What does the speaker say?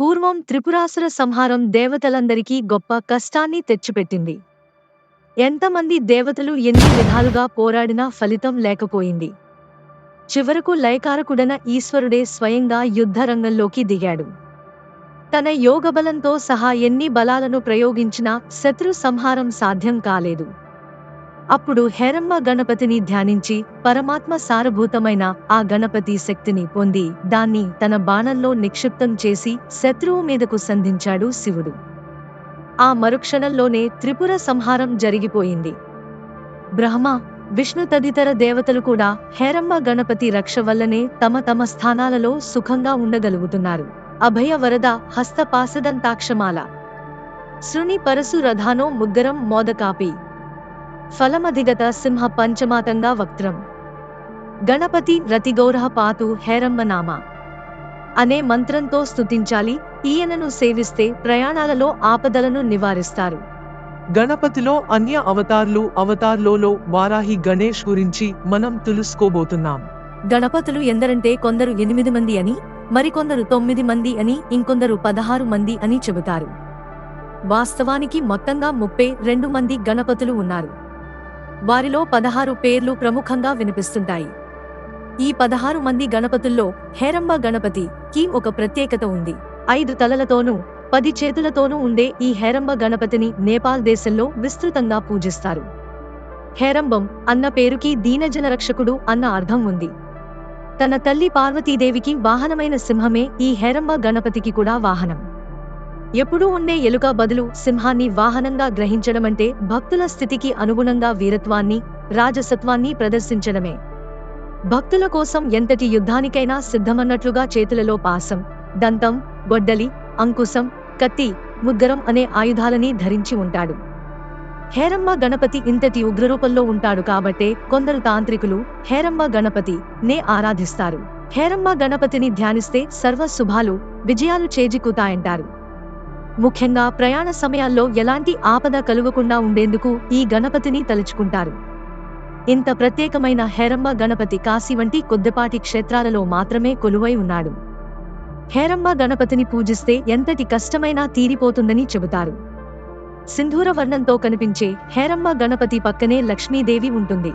పూర్వం త్రిపురాసుర సంహారం దేవతలందరికీ గొప్ప కష్టాన్ని తెచ్చిపెట్టింది. ఎంతమంది దేవతలు ఎన్ని విధాలుగా పోరాడినా ఫలితం లేకపోయింది. చివరకు లయకారకుడన ఈశ్వరుడే స్వయంగా యుద్ధరంగంలోకి దిగాడు. తన యోగబలంతో సహా ఎన్ని బలాలను ప్రయోగించినా శత్రు సంహారం సాధ్యం కాలేదు. అప్పుడు హేరమ్మ గణపతిని ధ్యానించి పరమాత్మ సారభూతమైన ఆ గణపతి శక్తిని పొంది దాన్ని తన బాణంలో నిక్షిప్తం చేసి శత్రువు మీదకు సంధించాడు శివుడు. ఆ మరుక్షణంలోనే త్రిపుర సంహారం జరిగిపోయింది. బ్రహ్మ విష్ణు తదితర దేవతలు కూడా హేరమ్మ గణపతి రక్ష వల్లనే తమ తమ స్థానాలలో సుఖంగా ఉండగలుగుతున్నారు. అభయ వరద హస్తపాసదంతాక్షమాల శృణి పరసు రథానో ముగ్గరం మోదకాపి. ఫలమధిగత సింహ పంచమాతంగా వక్త్రం. గణపతి రతిగౌరహ పాతు హేరమ్మ నామ అనే మంత్రంతో స్తుతించాలి ఈయనను సేవిస్తే ప్రయాణాలలో ఆపదలను నివారిస్తారు. గణపతిలో అన్య అవతార్లు అవతార్లలో వారాహి గణేష్ గురించి మనం తెలుసుకోబోతున్నాం. గణపతులు ఎందరంటే కొందరు ఎనిమిది మంది అని మరికొందరు తొమ్మిది మంది అని ఇంకొందరు పదహారు మంది అని చెబుతారు. వాస్తవానికి మొత్తంగా ముప్పై రెండు మంది గణపతులు ఉన్నారు. వారిలో పదహారు పేర్లు ప్రముఖంగా వినిపిస్తుంటాయి. ఈ పదహారు మంది గణపతుల్లో హేరంబ గణపతి కి ఒక ప్రత్యేకత ఉంది. ఐదు తలలతోనూ పది చేతులతోనూ ఉండే ఈ హేరంబ గణపతిని నేపాల్ దేశంలో విస్తృతంగా పూజిస్తారు. హేరంబం అన్న పేరుకి దీనజన రక్షకుడు అన్న అర్థం ఉంది. తన తల్లి పార్వతీదేవికి వాహనమైన సింహమే ఈ హేరంబ గణపతికి కూడా వాహనం. ఎప్పుడూ ఉండే ఎలుక బదులు సింహాన్ని వాహనంగా గ్రహించడమంటే భక్తుల స్థితికి అనుగుణంగా వీరత్వాన్ని రాజసత్వాన్ని ప్రదర్శించడమే. భక్తుల కోసం ఎంతటి యుద్ధానికైనా సిద్ధమన్నట్లుగా చేతులలో పాసం దంతం గొడ్డలి అంకుశం కత్తి ముగ్గరం అనే ఆయుధాలని ధరించి ఉంటాడు. హేరమ్మ గణపతి ఇంతటి ఉగ్రరూపంలో ఉంటాడు కాబట్టే కొందరు తాంత్రికులు హేరమ్మ గణపతి నే ఆరాధిస్తారు. హేరమ్మ గణపతిని ధ్యానిస్తే సర్వ శుభాలు విజయాలు చేజిక్కుతాయంటారు ముఖ్యంగా ప్రయాణ సమయాల్లో ఎలాంటి ఆపద కలుగకుండా ఉండేందుకు ఈ గణపతిని తలుచుకుంటారు. ఇంత ప్రత్యేకమైన హేరమ్మ గణపతి కాశీ వంటి కొద్దిపాటి క్షేత్రాలలో మాత్రమే కొలువై ఉన్నాడు. హేరమ్మ గణపతిని పూజిస్తే ఎంతటి కష్టమైనా తీరిపోతుందని చెబుతారు. సింధూర వర్ణంతో కనిపించే హేరమ్మ గణపతి పక్కనే లక్ష్మీదేవి ఉంటుంది.